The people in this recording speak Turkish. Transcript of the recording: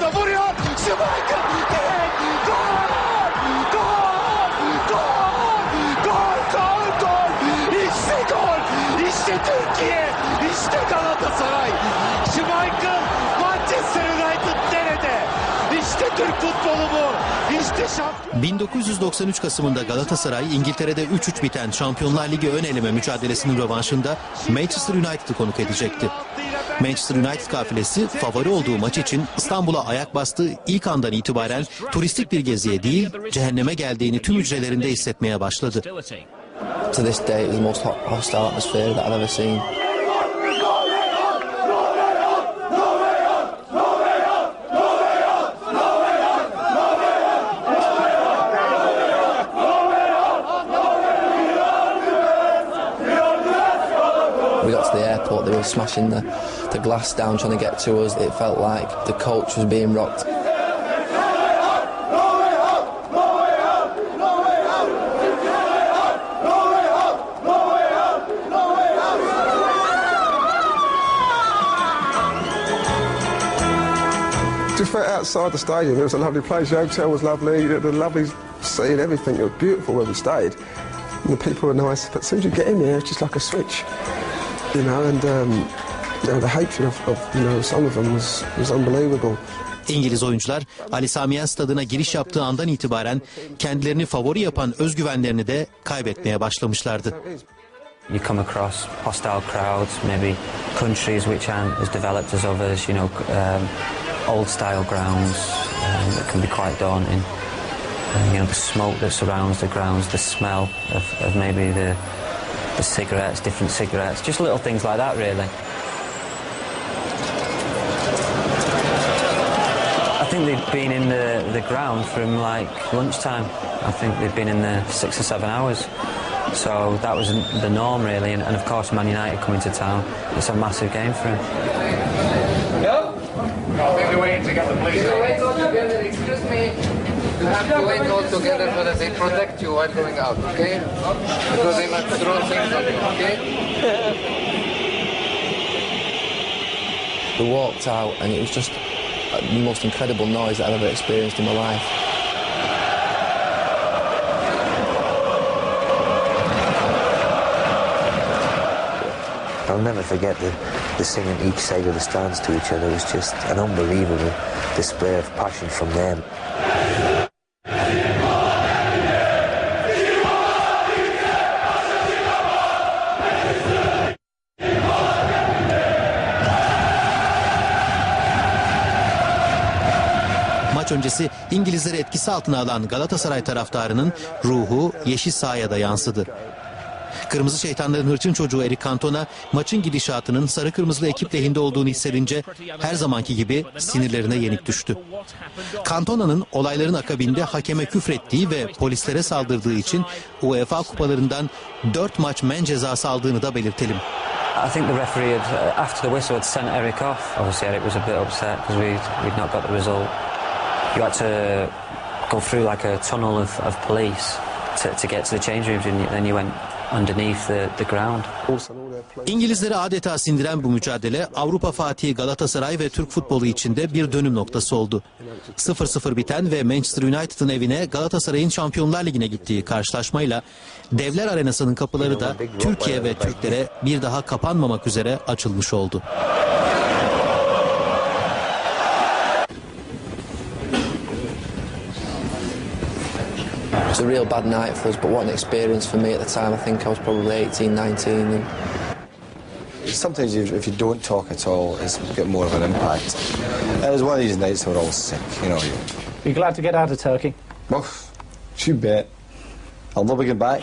da vuruyor. Schmeichel. Direkt. Gol. Gol. Gol. Gol. Gol. Gol. İşte gol. İşte Türkiye. İşte Galatasaray. 1993 Kasım'ında Galatasaray İngiltere'de 3-3 biten Şampiyonlar Ligi ön eleme mücadelesinin rövanşında Manchester United'ı konuk edecekti. Manchester United kafilesi favori olduğu maç için İstanbul'a ayak bastığı ilk andan itibaren turistik bir geziye değil cehenneme geldiğini tüm hücrelerinde hissetmeye başladı. To this day, it was the most ho- hostile atmosphere that I've ever seen. The airport, they were smashing the, the glass down trying to get to us. It felt like the coach was being rocked. Outside the stadium. It was a lovely place. The hotel was lovely. The, the lovely scene, everything. It was beautiful where we stayed. And the people were nice. But as soon as you get in there, it's just like a switch, you know. And um, you know, the hatred of, of you know some of them was was unbelievable. İngiliz oyuncular Ali Sami Yen stadına giriş yaptığı andan itibaren kendilerini favori yapan özgüvenlerini de kaybetmeye başlamışlardı. You come across hostile crowds, maybe countries which aren't as developed as others, you know, um, old style grounds um, that can be quite daunting. And, you know, the smoke that surrounds the grounds, the smell of, of maybe the, the cigarettes, different cigarettes, just little things like that, really. I think they've been in the, the ground from like lunchtime. I think they've been in there six or seven hours. So that was the norm really, and, and of course Man United coming to town, it's a massive game for them. Maybe waiting to get the police. You wait all together, excuse me. You have to wait all together so that they protect you while going out, okay? Because they might throw things at you, okay? We walked out and it was just the most incredible noise that I've ever experienced in my life. I'll never forget the, the singing each side of the stands to each other. It was just an unbelievable display of passion from them. Öncesi İngilizleri etkisi altına alan Galatasaray taraftarının ruhu yeşil sahaya da yansıdı. Kırmızı şeytanların hırçın çocuğu Eric Cantona maçın gidişatının sarı kırmızılı ekip lehinde olduğunu hissedince her zamanki gibi sinirlerine yenik düştü. Cantona'nın olayların akabinde hakeme küfrettiği ve polislere saldırdığı için UEFA kupalarından 4 maç men cezası aldığını da belirtelim. I think the referee had, uh, after the whistle, had sent Eric off. Obviously, Eric was a bit upset because we'd, we'd not got the result. You had to go through like a tunnel of, of police to, to get to the change rooms, and then you went underneath the, the ground. İngilizleri adeta sindiren bu mücadele Avrupa Fatihi Galatasaray ve Türk futbolu içinde bir dönüm noktası oldu. 0-0 biten ve Manchester United'ın evine Galatasaray'ın Şampiyonlar Ligi'ne gittiği karşılaşmayla Devler Arenası'nın kapıları da Türkiye ve Türklere bir daha kapanmamak üzere açılmış oldu. Was a real bad night for us, but what an experience for me at the time. I think I was probably 18, 19. And Sometimes you, if you don't talk at all, it's get more of an impact. It was one of these nights we're all sick, you know. You, Are you glad to get out of Turkey? well, you bet. I'll never get back.